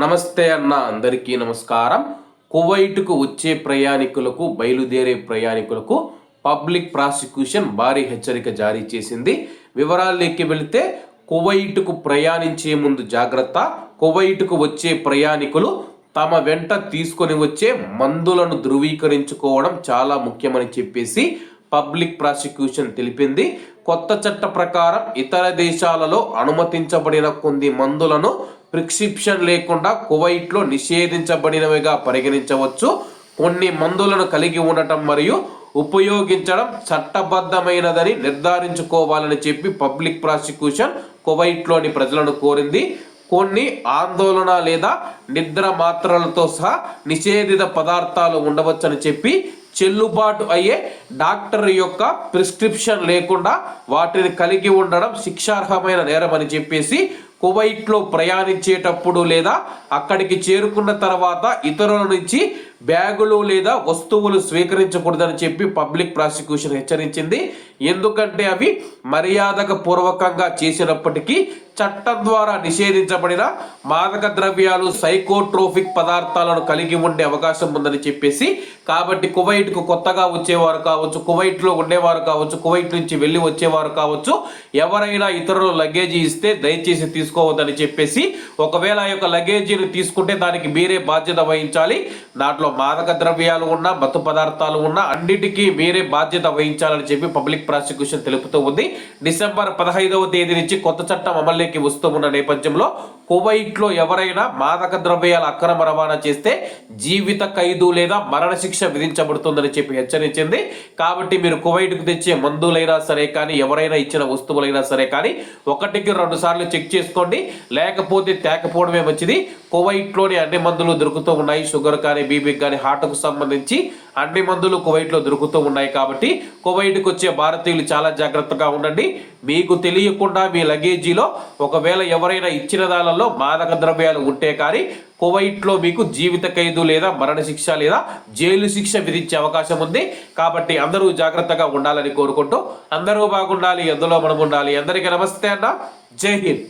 నమస్తే అన్న అందరికీ నమస్కారం. కువైట్కు వచ్చే ప్రయాణికులకు బయలుదేరే ప్రయాణికులకు పబ్లిక్ ప్రాసిక్యూషన్ భారీ హెచ్చరిక జారీ చేసింది. వివరాల్లోకి వెళితే కువైట్కు ప్రయాణించే ముందు జాగ్రత్త. కువైట్కు వచ్చే ప్రయాణికులు తమ వెంట తీసుకొని వచ్చే మందులను ధృవీకరించుకోవడం చాలా ముఖ్యమని చెప్పేసి పబ్లిక్ ప్రాసిక్యూషన్ తెలిపింది. కొత్త చట్ట ప్రకారం ఇతర దేశాలలో అనుమతించబడిన కొన్ని మందులను ప్రిస్క్రిప్షన్ లేకుండా కువైట్లో నిషేధించబడినవిగా పరిగణించవచ్చు. కొన్ని మందులను కలిగి ఉండటం మరియు ఉపయోగించడం చట్టబద్ధమైనదని నిర్ధారించుకోవాలని చెప్పి పబ్లిక్ ప్రాసిక్యూషన్ కువైట్లోని ప్రజలను కోరింది. కొన్ని ఆందోళన లేదా నిద్ర మాత్రలతో సహా నిషేధిత పదార్థాలు ఉండవచ్చని చెప్పి చెల్లుబాటు అయ్యే డాక్టర్ యొక్క ప్రిస్క్రిప్షన్ లేకుండా వాటిని కలిగి ఉండడం శిక్షార్హమైన నేరం అని చెప్పేసి కువైట్లో ప్రయాణించేటప్పుడు లేదా అక్కడికి చేరుకున్న తర్వాత ఇతరుల నుంచి బ్యాగులు లేదా వస్తువులు స్వీకరించకూడదని చెప్పి పబ్లిక్ ప్రాసిక్యూషన్ హెచ్చరించింది. ఎందుకంటే అవి మర్యాదక పూర్వకంగా చేసినప్పటికీ చట్టం ద్వారా నిషేధించబడిన మాదక ద్రవ్యాలు సైకోట్రోఫిక్ పదార్థాలను కలిగి ఉండే అవకాశం ఉందని చెప్పేసి కాబట్టి కువైట్కు కొత్తగా వచ్చేవారు కావచ్చు కువైట్లో ఉండేవారు కావచ్చు కువైట్ నుంచి వెళ్ళి వచ్చేవారు కావచ్చు ఎవరైనా ఇతరులు లగేజీ ఇస్తే దయచేసి తీసుకోవద్దని చెప్పేసి ఒకవేళ ఆ యొక్క లగేజీని తీసుకుంటే దానికి మీరే బాధ్యత వహించాలి. దాంట్లో మాదక ద్రవ్యాలు ఉన్నా మత్తు పదార్థాలు ఉన్నా అన్నిటికీ మీరే బాధ్యత వహించాలని చెప్పి పబ్లిక్ ప్రాసిక్యూషన్ తెలుపుతూ ఉంది. డిసెంబర్ పదహైదవ తేదీ నుంచి కొత్త చట్టం అమల్లోకి వస్తూ ఉన్న నేపథ్యంలో కువైట్లో ఎవరైనా మాదక ద్రవ్యాల అక్రమ రవాణా చేస్తే జీవిత ఖైదు లేదా మరణశిక్ష విధించబడుతుందని చెప్పి హెచ్చరించింది. కాబట్టి మీరు కువైట్కు తెచ్చే మందులైనా సరే కానీ ఎవరైనా ఇచ్చిన వస్తువులైనా సరే కానీ ఒకటికి రెండు సార్లు చెక్ చేసుకోండి. లేకపోతే తేకపోవడమే మంచిది. కువైట్లోని అన్ని మందులు దొరుకుతూ ఉన్నాయి. షుగర్ కానీ బీపీకి కానీ హార్ట్కు సంబంధించి అన్ని మందులు కువైట్లో దొరుకుతూ ఉన్నాయి కాబట్టి కువైట్కి వచ్చే భారతీయులు చాలా జాగ్రత్తగా ఉండండి. మీకు తెలియకుండా మీ లగేజీలో ఒకవేళ ఎవరైనా ఇచ్చిన దానిలో మాదక ద్రవ్యాలు ఉంటే కానీ కువైట్లో మీకు జీవిత ఖైదు లేదా మరణశిక్ష లేదా జైలు శిక్ష విధించే అవకాశం ఉంది. కాబట్టి అందరూ జాగ్రత్తగా ఉండాలని కోరుకుంటూ అందరూ బాగుండాలి ఎందులో మనం ఉండాలి అందరికీ నమస్తే అన్న. జై హింద్.